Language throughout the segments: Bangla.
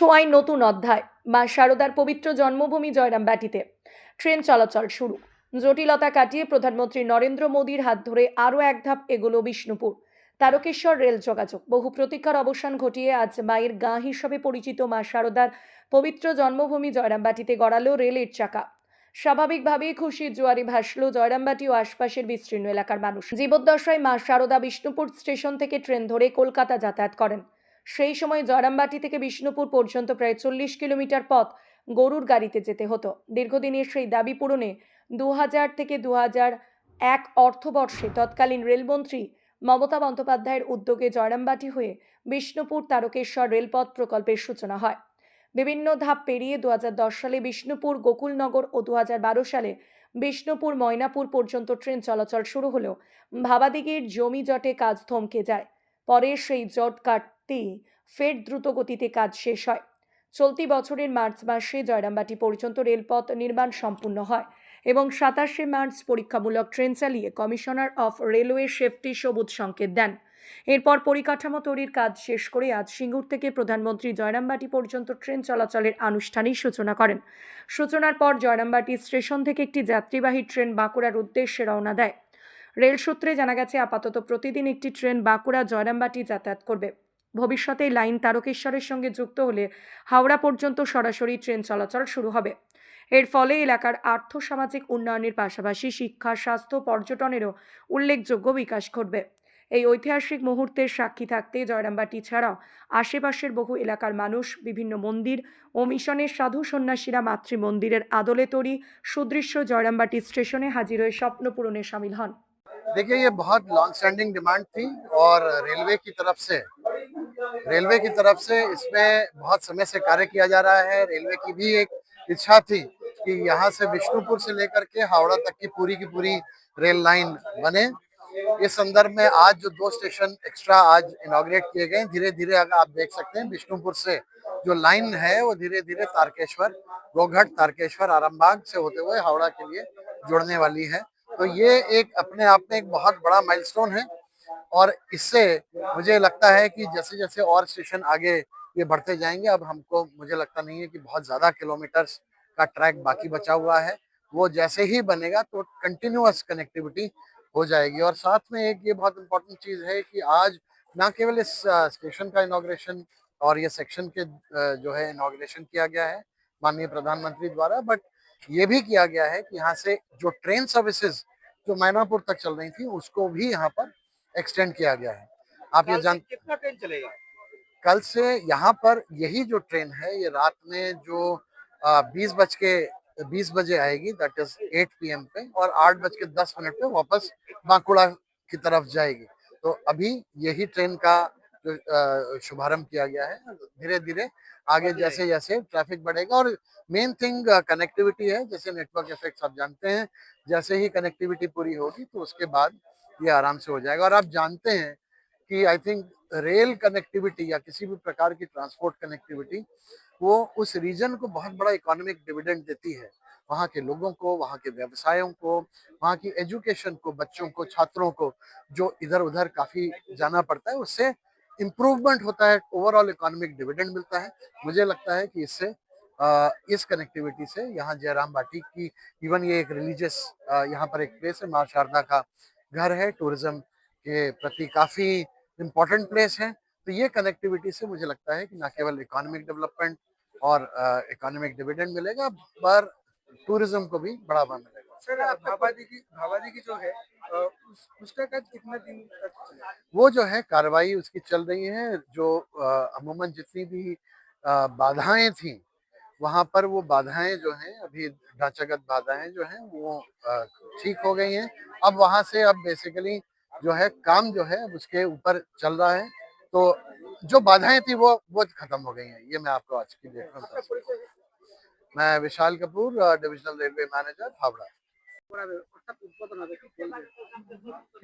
ছোঁয়ায় নতুন অধ্যায়, মা শারদার পবিত্র জন্মভূমি জয়রামবাটিতে ট্রেন চলাচল শুরু। জটিলতা কাটিয়ে প্রধানমন্ত্রী নরেন্দ্র মোদীর হাত ধরে আরও এক ধাপ এগোলো বিষ্ণুপুর। তারকেশ্বর রেল যোগাযোগ। বহু প্রতীক্ষার অবসান ঘটিয়ে আজ মায়ের গাঁ হিসাবে পরিচিত মা শারদার পবিত্র জন্মভূমি জয়রামবাটিতে গড়ালো রেলের চাকা। স্বাভাবিকভাবেই খুশির জোয়ারে ভাসল জয়রামবাটি ও আশপাশের বিস্তীর্ণ এলাকার মানুষ। জীবদ্দশায় মা শারদা বিষ্ণুপুর স্টেশন থেকে ট্রেন ধরে কলকাতা যাতায়াত করেন। সেই সময় জয়রামবাটি থেকে বিষ্ণুপুর পর্যন্ত প্রায় চল্লিশ কিলোমিটার পথ গরুর গাড়িতে যেতে হতো। দীর্ঘদিনের সেই দাবি পূরণে দু হাজার থেকে দু এক অর্থবর্ষে তৎকালীন রেলমন্ত্রী মমতা বন্দ্যোপাধ্যায়ের উদ্যোগে জয়রামবাটি হয়ে বিষ্ণুপুর তারকেশ্বর রেলপথ প্রকল্পের সূচনা হয়। বিভিন্ন ধাপ পেরিয়ে দুহাজার দশ সালে বিষ্ণুপুর, গোকুলনগর ও দু হাজার বারো সালে বিষ্ণুপুর, ময়নাপুর পর্যন্ত ট্রেন চলাচল শুরু হলেও ভাবাদিগির জমি জটে কাজ থমকে যায়। পরে সেই জট কাটতেই ফের দ্রুত গতিতে কাজ শেষ হয়। চলতি বছরের মার্চ মাসে জয়রামবাটি পর্যন্ত রেলপথ নির্মাণ সম্পূর্ণ হয় এবং সাতাশে মার্চ পরীক্ষামূলক ট্রেন চালিয়ে কমিশনার অফ রেলওয়ে সেফটি সবুজ সংকেত দেন। এরপর পরিকাঠামো তৈরির কাজ শেষ করে আজ সিঙ্গুর থেকে প্রধানমন্ত্রী জয়রামবাটি পর্যন্ত ট্রেন চলাচলের আনুষ্ঠানিক সূচনা করেন। সূচনার পর জয়রামবাটি স্টেশন থেকে একটি যাত্রীবাহী ট্রেন বাঁকুড়ার উদ্দেশ্যে রওনা দেয়। রেল সূত্রে জানা গেছে, আপাতত প্রতিদিন একটি ট্রেন বাঁকুড়া জয়রামবাটি যাতায়াত করবে। ভবিষ্যতে লাইন তারকেশ্বরের সঙ্গে যুক্ত হলে হাওড়া পর্যন্ত সরাসরি ট্রেন চলাচল শুরু হবে। এর ফলে এলাকার আর্থসামাজিক উন্নয়নের পাশাপাশি শিক্ষা, স্বাস্থ্য, পর্যটনেরও উল্লেখযোগ্য বিকাশ ঘটবে। এই ঐতিহাসিক মুহূর্তের সাক্ষী থাকতে জয়রামবাটি ছাড়াও আশেপাশের বহু এলাকার মানুষ, বিভিন্ন মন্দির ও মিশনের সাধু সন্ন্যাসীরা মাতৃ মন্দিরের আদলে তৈরি সুদৃশ্য জয়রামবাটি স্টেশনে হাজির হয়ে স্বপ্ন পূরণে সামিল হন। देखिए, ये बहुत लॉन्ग स्टैंडिंग डिमांड थी और रेलवे की तरफ़ से रेलवे की तरफ़ से इसमें बहुत समय से कार्य किया जा रहा है। रेलवे की भी एक इच्छा थी कि यहाँ से विष्णुपुर से लेकर के हावड़ा तक की पूरी की पूरी रेल लाइन बने। इस संदर्भ में आज जो दो स्टेशन एक्स्ट्रा आज इनॉग्रेट किए गए धीरे धीरे अगर आप देख सकते हैं, विष्णुपुर से जो लाइन है, वो धीरे धीरे तारकेश्वर, गोघट तारकेश्वर आरामबाग से होते हुए हावड़ा के लिए जुड़ने वाली है। तो ये एक अपने आप में एक बहुत बड़ा माइलस्टोन है और इससे मुझे लगता है कि जैसे जैसे और स्टेशन आगे ये बढ़ते जाएँगे, अब हमको मुझे लगता नहीं है कि बहुत ज़्यादा किलोमीटर्स का ट्रैक बाकी बचा हुआ है। वो जैसे ही बनेगा तो कंटिन्यूस कनेक्टिविटी हो जाएगी और साथ में एक ये बहुत इंपॉर्टेंट चीज़ है कि आज ना केवल इस स्टेशन का इनॉग्रेशन और ये सेक्शन के जो है इनॉग्रेशन किया गया है माननीय प्रधानमंत्री द्वारा बट ये भी किया गया है कि यहाँ से जो ट्रेन सर्विसेज़ जो मैनापुर तक चल रही थी उसको भी यहाँ पर एक्सटेंड किया गया है। आप ये जान कितना ट्रेन चलेगा? कल से यहाँ पर यही जो ट्रेन है ये रात में जो बीस बज के बीस बजे आएगी दैट इज़ एट पी पे और आठ बज के दस मिनट पे वापस बांकुड़ा की तरफ़ जाएगी। तो अभी यही ट्रेन का शुभारंभ किया गया है। धीरे धीरे आगे जैसे जैसे ट्रैफ़िक बढ़ेगा और मेन थिंग कनेक्टिविटी है जैसे नेटवर्क इफेक्ट्स आप जानते हैं जैसे ही कनेक्टिविटी पूरी होगी तो उसके बाद ये आराम से हो जाएगा। और आप जानते हैं कि आई थिंक रेल कनेक्टिविटी या किसी भी प्रकार की ट्रांसपोर्ट कनेक्टिविटी वो उस रीजन को बहुत बड़ा इकोनॉमिक डिविडेंड देती है। वहाँ के लोगों को वहाँ के व्यवसायों को वहाँ की एजुकेशन को बच्चों को छात्रों को जो इधर उधर काफ़ी जाना पड़ता है उससे इम्प्रूवमेंट होता है ओवरऑल इकोनॉमिक डिविडेंड मिलता है। मुझे लगता है कि इससे इस कनेक्टिविटी से यहाँ जयराम बाटी की इवन ये एक रिलीजियस यहाँ पर एक प्लेस है, माँ शारदा का घर है। टूरिज़्म के प्रति काफ़ी इम्पोर्टेंट प्लेस है। तो ये कनेक्टिविटी से मुझे लगता है कि ना केवल इकोनॉमिक डेवलपमेंट और इकोनॉमिक डिविडेंड मिलेगा पर टूरिज़्म को भी बढ़ावा मिलेगा। सर की की जो है उस, उसका कद कितना दिन तक वो जो है कार्रवाई उसकी चल रही है जो अमूमन जितनी भी बाधाएँ थी वहाँ पर वो बाधाएँ जो हैं अभी ढांचागत बाधाएँ जो हैं वो ठीक हो गई हैं। अब वहाँ से अब बेसिकली जो है काम जो है उसके ऊपर चल रहा है। तो जो बाधाएँ थी वो वो खत्म हो गई हैं। ये मैं आपको आज की डेट मैं Vishal Kapoor divisional railway manager Howrah.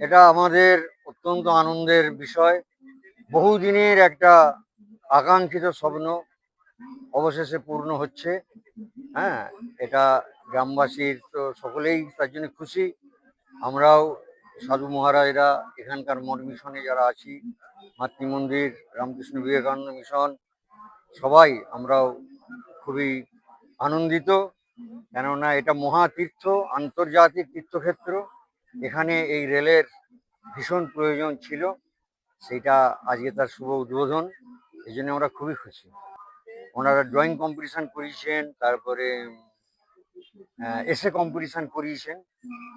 এটা আমাদের অত্যন্ত আনন্দের বিষয়। বহুদিনের একটা আকাঙ্ক্ষিত স্বপ্ন অবশেষে পূর্ণ হচ্ছে। হ্যাঁ এটা গ্রামবাসীর তো সকলেই তার জন্য খুশি। আমরাও সাধু মহারাজরা, এখানকার মঠ মিশনে যারা আছি, মাতৃমন্দির, রামকৃষ্ণ বিবেকানন্দ মিশন, সবাই আমরাও খুবই আনন্দিত। কেননা এটা মহাতীর্থ, আন্তর্জাতিক তীর্থক্ষেত্র। এখানে এই রেলের ভীষণ প্রয়োজন ছিল। সেটা আজকে তার শুভ উদ্বোধন। এই জন্য আমরা খুবই খুশি। ওনারা ড্রয়িং কম্পিটিশন করিয়েছেন, তারপরে এসে কম্পিটিশন করিয়েছেন।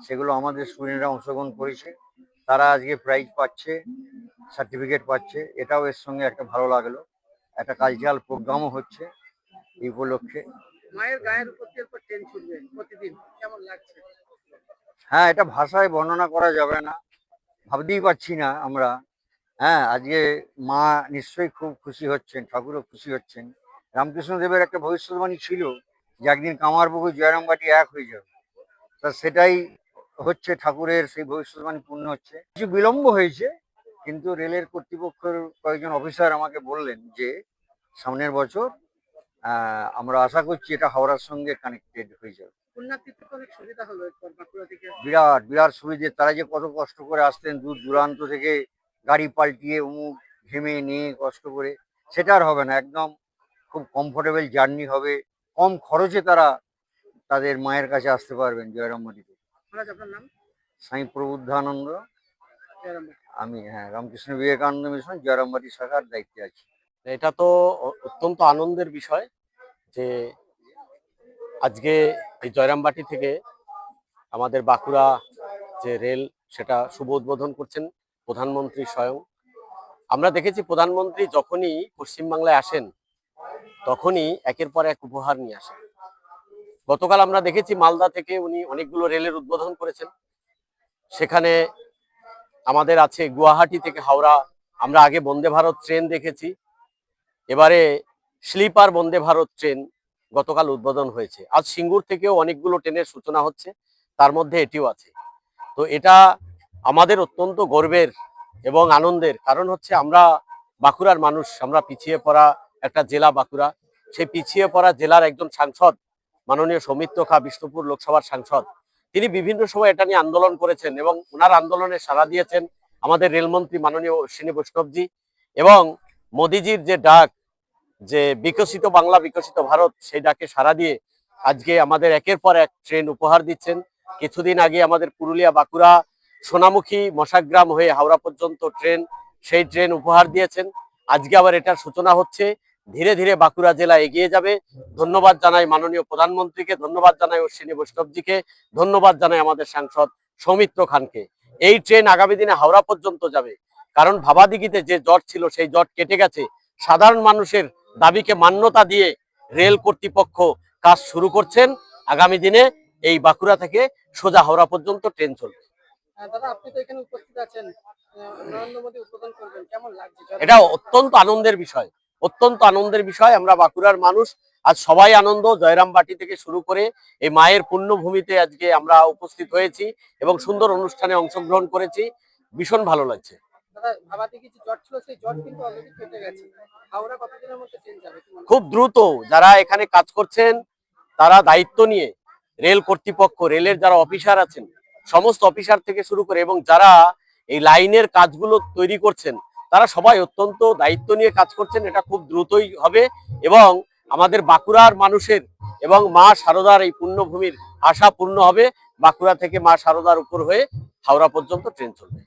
সেগুলো আমাদের স্টুডেন্টরা অংশগ্রহণ করেছে। তারা আজকে প্রাইজ পাচ্ছে সার্টিফিকেট পাচ্ছে। এটাও এর সঙ্গে একটা ভালো লাগল। একটা কালচারাল প্রোগ্রামও হচ্ছে এই উপলক্ষে। মায়ের গায়ের উপর ট্রেন ছুটবে প্রতিদিন, কেমন লাগছে? হ্যাঁ এটা ভাষায় বর্ণনা করা যাবে না, ভাবতেই পারছি না আমরা। হ্যাঁ আজকে মা নিশ্চয়ই খুব খুশি হচ্ছেন, ঠাকুরও খুশি হচ্ছেন। রামকৃষ্ণদেবের একটা ভবিষ্যৎবাণী ছিল যে একদিন কামারপুকুর জয়রামবাটি এক হয়ে যাবে। তা সেটাই হচ্ছে ঠাকুরের সেই ভবিষ্যৎবাণী পূর্ণ হচ্ছে। কিছু বিলম্ব হয়েছে, কিন্তু রেলের কর্তৃপক্ষের কয়েকজন অফিসার আমাকে বললেন যে সামনের বছর আমরা আশা করছি এটা হাওড়ার সঙ্গে কানেক্টেড হয়ে যাবে। বিরাট বিরাট সুবিধে তারা যে কত কষ্ট করে আসতেন দূর দূরান্ত থেকে গাড়ি পাল্টিয়ে অমুক ঘেমে নিয়ে কষ্ট করে সেটা আর হবে না একদম খুব কমফোর্টেবল জার্নি হবে। কম খরচে তারা তাদের মায়ের কাছে আসতে পারবেন জয়রামবাটিতে। স্বামী প্রবুদ্ধানন্দ। আমি হ্যাঁ রামকৃষ্ণ বিবেকানন্দ মিশন জয়রামবাটি শাখার দায়িত্বে আছি। এটা তো অত্যন্ত আনন্দের বিষয় যে আজকে এই জয়রামবাটি থেকে আমাদের বাঁকুড়া যে রেল, সেটা শুভ উদ্বোধন করছেন প্রধানমন্ত্রী স্বয়ং। আমরা দেখেছি প্রধানমন্ত্রী যখনই পশ্চিমবাংলায় আসেন, তখনই একের পর এক উপহার নিয়ে আসেন। গতকাল আমরা দেখেছি মালদা থেকে উনি অনেকগুলো রেলের উদ্বোধন করেছেন। সেখানে আমাদের আছে গুয়াহাটি থেকে হাওড়া। আমরা আগে বন্দে ভারত ট্রেন দেখেছি। এবারে স্লিপার বন্দে ভারত ট্রেন গতকাল উদ্বোধন হয়েছে। আজ সিঙ্গুর থেকেও অনেকগুলো ট্রেনের সূচনা হচ্ছে, তার মধ্যে এটিও আছে। তো এটা আমাদের অত্যন্ত গর্বের এবং আনন্দের, কারণ হচ্ছে আমরা বাঁকুড়ার মানুষ, আমরা পিছিয়ে পড়া একটা জেলা বাঁকুড়া। সেই পিছিয়ে পড়া জেলার একজন সাংসদ, মাননীয় সৌমিত্র খা, বিষ্ণুপুর লোকসভার সাংসদ, তিনি বিভিন্ন সময় এটা নিয়ে আন্দোলন করেছেন এবং ওনার আন্দোলনে সাড়া দিয়েছেন আমাদের রেলমন্ত্রী মাননীয় অশ্বিনী বৈষ্ণবজি এবং মোদিজির যে ডাক যে বিকশিত বাংলা, বিকশিত ভারত সেই ডাকে সাড়া দিয়ে আজকে আমাদের একের পর এক ট্রেন উপহার দিচ্ছেন। কিছুদিন আগে আমাদের পুরুলিয়া বাঁকুড়া সোনামুখী মশাগ্রাম হয়ে হাওড়া পর্যন্ত ট্রেন, সেই ট্রেন উপহার দিয়েছেন। আজকে আবার এটার সূচনা হচ্ছে। ধীরে ধীরে বাঁকুড়া জেলা এগিয়ে যাবে। ধন্যবাদ জানাই মাননীয় প্রধানমন্ত্রীকে, ধন্যবাদ জানাই অশ্বিনী বৈষ্ণবজিকে, ধন্যবাদ জানাই আমাদের সাংসদ সৌমিত্র খানকে। এই ট্রেন আগামী দিনে হাওড়া পর্যন্ত যাবে। কারণ ভাবাদিঘিতে যে জট ছিল, সেই জট কেটে গেছে। সাধারণ মানুষের দাবিকে মান্যতা দিয়ে রেল কর্তৃপক্ষ কাজ শুরু করছেন। আগামী দিনে এই বাঁকুড়া থেকে সোজা হাওড়া পর্যন্ত ট্রেন চলবে। এটা অত্যন্ত আনন্দের বিষয়। অত্যন্ত আনন্দের বিষয়। আমরা বাঁকুড়ার মানুষ। আজ সবাই আনন্দ। জয়রাম বাটি থেকে শুরু করে এই মায়ের পুণ্যভূমিতে আজকে আমরা উপস্থিত হয়েছি এবং সুন্দর অনুষ্ঠানে অংশগ্রহণ করেছি। ভীষণ ভালো লাগছে। দাদা ভাবাতে কিছু জট ছিল সেই জট কিন্তু অলরেডি কেটে গেছে। হাওড়া কতদিনের মধ্যে ট্রেন যাবে কি? খুব দ্রুত যারা এখানে কাজ করছেন তারা দায়িত্ব নিয়ে রেল কর্তৃপক্ষ রেলের যারা অফিসার আছেন সমস্ত অফিসার থেকে শুরু করে এবং যারা এই লাইনের কাজগুলো তৈরি করছেন তারা সবাই অত্যন্ত দায়িত্ব নিয়ে কাজ করছেন। এটা খুব দ্রুতই হবে এবং আমাদের বাঁকুড়ার মানুষের এবং মা সারদার এই পুণ্যভূমির আশা পূর্ণ হবে। বাঁকুড়া থেকে মা সারদার উপর হয়ে হাওড়া পর্যন্ত ট্রেন চলবে।